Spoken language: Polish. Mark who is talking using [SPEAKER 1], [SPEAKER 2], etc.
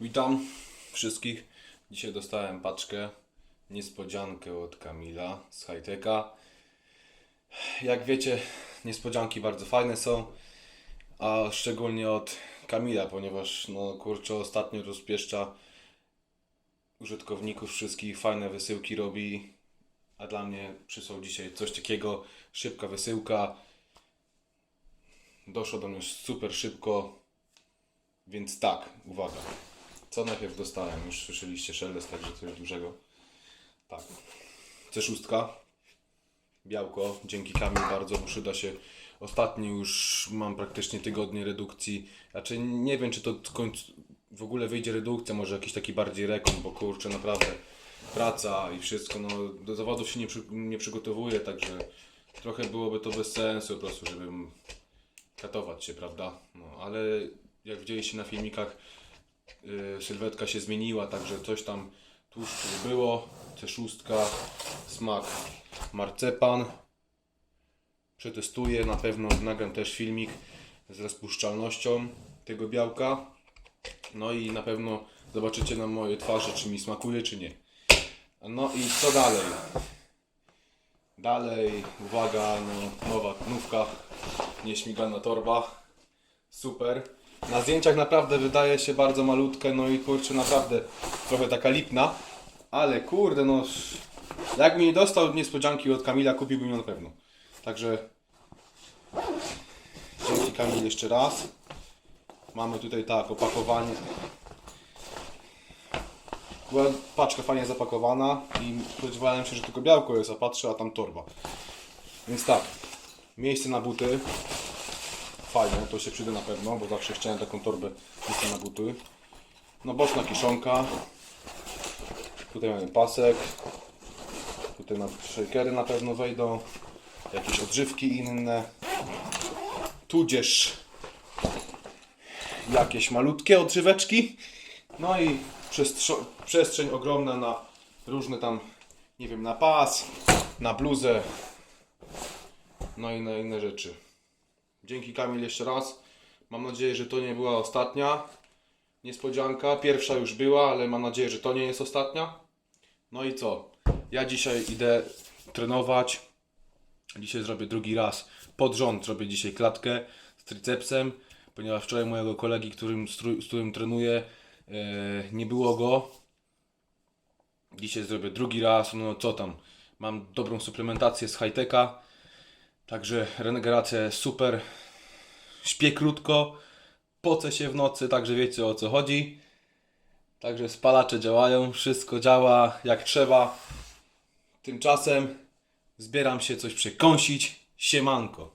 [SPEAKER 1] Witam wszystkich. Dzisiaj dostałem paczkę, niespodziankę od Kamila z Highteka. Jak wiecie, niespodzianki bardzo fajne są, a szczególnie od Kamila, ponieważ no kurczę ostatnio rozpieszcza użytkowników wszystkich, fajne wysyłki robi, a dla mnie przysłał dzisiaj coś takiego, szybka wysyłka. Doszło do mnie super szybko, więc tak, uwaga. Co najpierw dostałem? Już słyszeliście szelest, także coś dużego. Tak. C6. Białko. Dzięki Kamil bardzo przyda się. Ostatni już mam praktycznie tygodnie redukcji. Znaczy nie wiem, czy to w ogóle wyjdzie redukcja, może jakiś taki bardziej rekon, bo kurczę, naprawdę praca i wszystko, no do zawodów się nie, przy, nie przygotowuję, także trochę byłoby to bez sensu po prostu, żebym katować się, prawda? No, ale jak widzieliście na filmikach, sylwetka się zmieniła, także coś tam tłuszczu było, C6, smak marcepan. Przetestuję, na pewno nagram też filmik z rozpuszczalnością tego białka. No i na pewno zobaczycie na mojej twarzy, czy mi smakuje, czy nie. No i co dalej? Dalej, uwaga, no, nowa nówka, nieśmigana torba. Super. Na zdjęciach naprawdę wydaje się bardzo malutkę, no i kurczę, naprawdę trochę taka lipna. Ale kurde, no, jak mi nie dostał niespodzianki od Kamila, kupiłbym ją na pewno. Także dzięki Kamil jeszcze raz. Mamy tutaj tak, opakowanie. Była paczka fajnie zapakowana i spodziewałem się, że tylko białko jest, a patrzę, a tam torba. Więc tak, miejsce na buty. Fajne, to się przyda na pewno, bo zawsze chciałem taką torbę miejsce na buty. No boczna kiszonka. Tutaj mamy pasek. Tutaj na shakery na pewno wejdą. Jakieś odżywki inne. Tudzież jakieś malutkie odżyweczki. No i przestrzeń ogromna na różne tam, nie wiem, na pas, na bluzę, no i na inne rzeczy. Dzięki Kamil jeszcze raz. Mam nadzieję, że to nie była ostatnia niespodzianka. Pierwsza już była, ale mam nadzieję, że to nie jest ostatnia. No i co? Ja dzisiaj idę trenować. Dzisiaj zrobię drugi raz pod rząd. Zrobię dzisiaj klatkę z tricepsem, ponieważ wczoraj mojego kolegi, którym, z, którym- trenuję, e, nie było go. Dzisiaj zrobię drugi raz. No co tam? Mam dobrą suplementację z Highteka. Także regeneracja jest super. Śpię krótko, pocę się w nocy, także wiecie o co chodzi. Także spalacze działają, wszystko działa jak trzeba. Tymczasem zbieram się coś przekąsić. Siemanko.